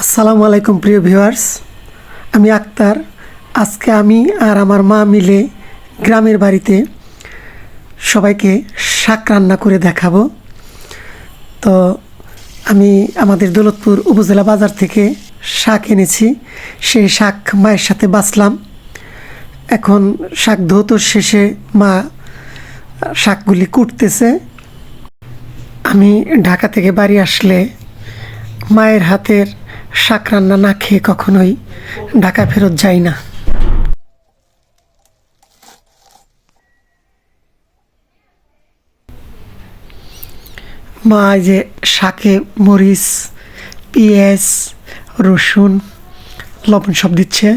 আসসালামু আলাইকুম, প্রিয় ভিউয়ার্স। আমি আক্তার। আজকে আমি আর আমার মা মিলে গ্রামের বাড়িতে সবাইকে শাক রান্না করে দেখাবো। তো আমি আমাদের দৌলতপুর উপজেলা বাজার থেকে শাক এনেছি। সেই শাক মায়ের সাথে বাঁচলাম। এখন শাক ধৌতর শেষে মা শাকগুলি কুটতেছে। আমি ঢাকা থেকে বাড়ি আসলে মায়ের হাতের শাক রান্না না খেয়ে কখনোই ঢাকা ফেরত যাই না। মা যে শাকে মরিচ, পেঁয়াজ, রসুন, লবণ সব দিচ্ছে।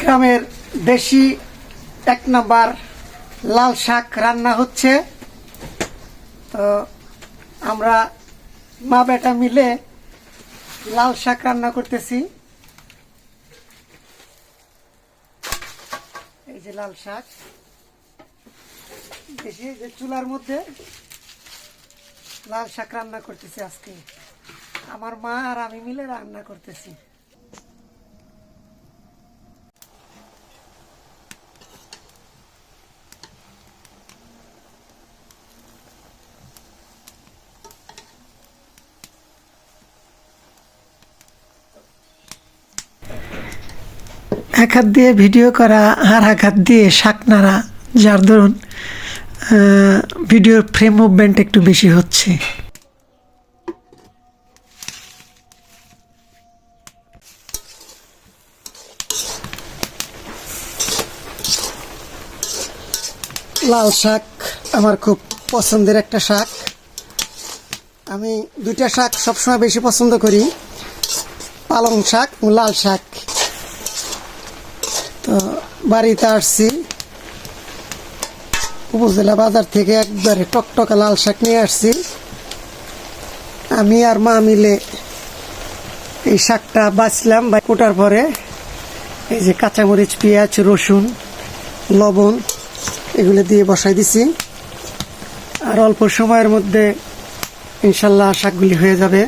গ্রামের দেশি এক নাম্বার লাল শাক রান্না হচ্ছে। তো আমরা মা বেটা মিলে লাল শাক রান্না করতেছি। এই যে লাল শাক। বেশি যে চুলার মধ্যে লাল শাক রান্না করতেছি আজকে। আমার মা আর আমি মিলে রান্না করতেছি। এক হাত দিয়ে ভিডিও করা আর এক হাত দিয়ে শাক নাড়া, যার ধরুন ভিডিওর ফ্রেম মুভমেন্ট একটু বেশি হচ্ছে। লাল শাক আমার খুব পছন্দের একটা শাক। আমি দুইটা শাক সবসময় বেশি পছন্দ করি। পালং শাক লাল শাক। তো বাড়িতে আসছি। উপজেলা বাজার থেকে একবারে টকটকা লাল শাক নিয়ে আসছি। আমি আর মা মিলে এই শাকটা বাছলাম বা কোটার পরে এই যে কাঁচামরিচ, পেঁয়াজ, রসুন, লবণ এগুলো দিয়ে বসাই দিছি। আর অল্প সময়ের মধ্যে ইনশাল্লাহ শাকগুলি হয়ে যাবে।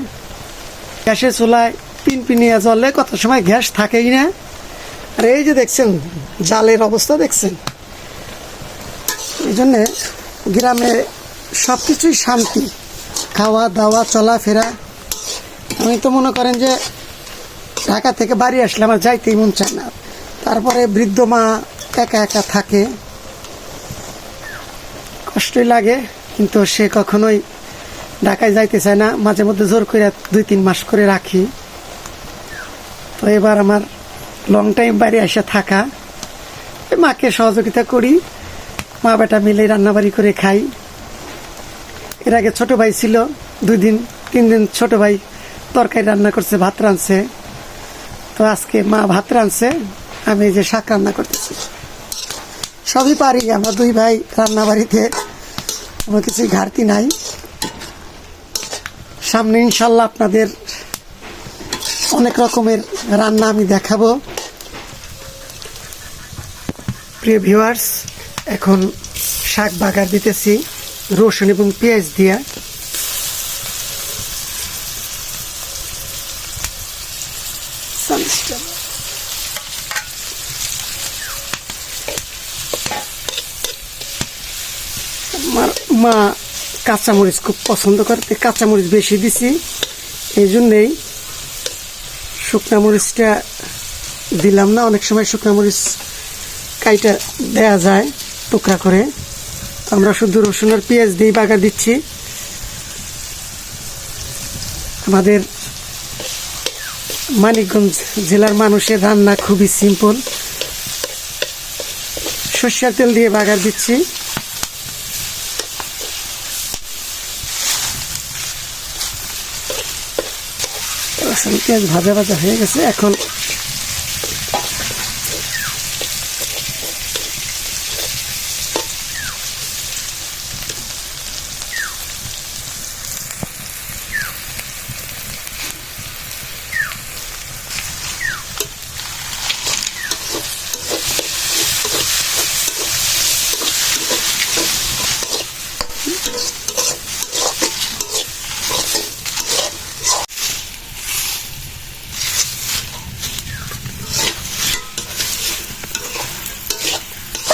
গ্যাসের চুলায় পিনপিনিয়া জলে কত সময় গ্যাস থাকেই না। আর এই যে দেখছেন, জালের অবস্থা দেখছেন? এই জন্যে গ্রামে সব কিছুই শান্তি। খাওয়া দাওয়া, চলাফেরা। আমি তো মনে করেন যে ঢাকা থেকে বাড়ি আসলে আমার যাইতেই মন চায় না। তারপরে বৃদ্ধ মা একা একা থাকে। কষ্টই লাগে, কিন্তু সে কখনোই ঢাকায় যাইতে চায় না। মাঝে মধ্যে জোর করে দুই তিন মাস করে রাখি। তো এবার আমার লং টাইম বাইরে এসে থাকা। মাকে সহযোগিতা করি, মা বেটা মিলে রান্নাবাড়ি করে খাই। এর আগে ছোট ভাই ছিল, দুই দিন, তিন দিন ছোট ভাই তরকারি রান্না করছে, ভাত রাঁধছে। তো আজকে মা ভাত রাঁধছে, আমি যে শাক রান্না করতেছি। সবই পারি, আমরা দুই ভাই রান্না বাড়িতে কোনো কিছুই ঘাটতি নাই। সামনে ইনশাল্লাহ আপনাদের অনেক রকমের রান্না আমি দেখাবো। প্রিয় ভিউয়ার্স এখন শাক বাগার দিতেছি, রসুন এবং পেঁয়াজ দিয়া। আমার মা কাঁচামরিচ খুব পছন্দ করে কাঁচামরিচ বেশি দিছি। এই জন্যেই শুকনা মরিচটা দিলাম না, অনেক সময় শুকনা মরিচ কাইটা দেয়া যায় টুকরা করে। আমরা শুধু রসুন আর পেঁয়াজ দিয়ে বাগা দিচ্ছি। আমাদের মানিকগঞ্জ জেলার মানুষের রান্না খুবই সিম্পল। সর্ষের তেল দিয়ে বাগার দিচ্ছি। পেঁয়াজ ভাজা ভাজা হয়ে গেছে। এখন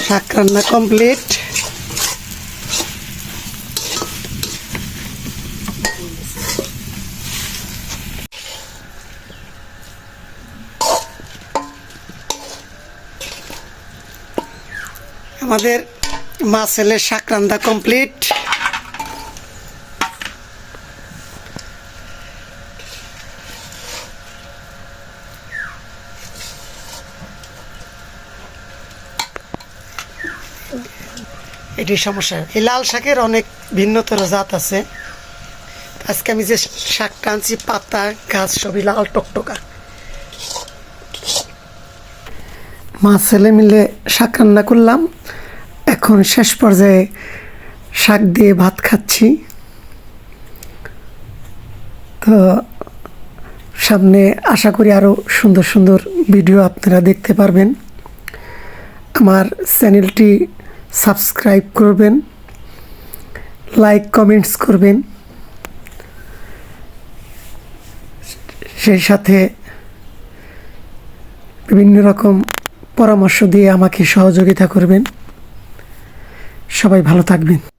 শাক রান্না কমপ্লিট আমাদের মাছ এলে শাক রান্না কমপ্লিট এটি সমস্যা। এই লাল শাকের অনেক ভিন্নতর জাত আছে। আজকে আমি যে শাকটা আনছি, পাতা, গাছ, সবই লাল টকটকা। মা, ছেলে মিলে শাক রান্না করলাম। এখন শেষ পর্যায়ে শাক দিয়ে ভাত খাচ্ছি। তো সামনে আশা করি আরও সুন্দর সুন্দর ভিডিও আপনারা দেখতে পারবেন। আমার চ্যানেলটি সাবস্ক্রাইব করবেন, লাইক, কমেন্টস করবেন। সেই সাথে বিভিন্ন রকম পরামর্শ দিয়ে আমাকে সহযোগিতা করবেন। সবাই ভালো থাকবেন।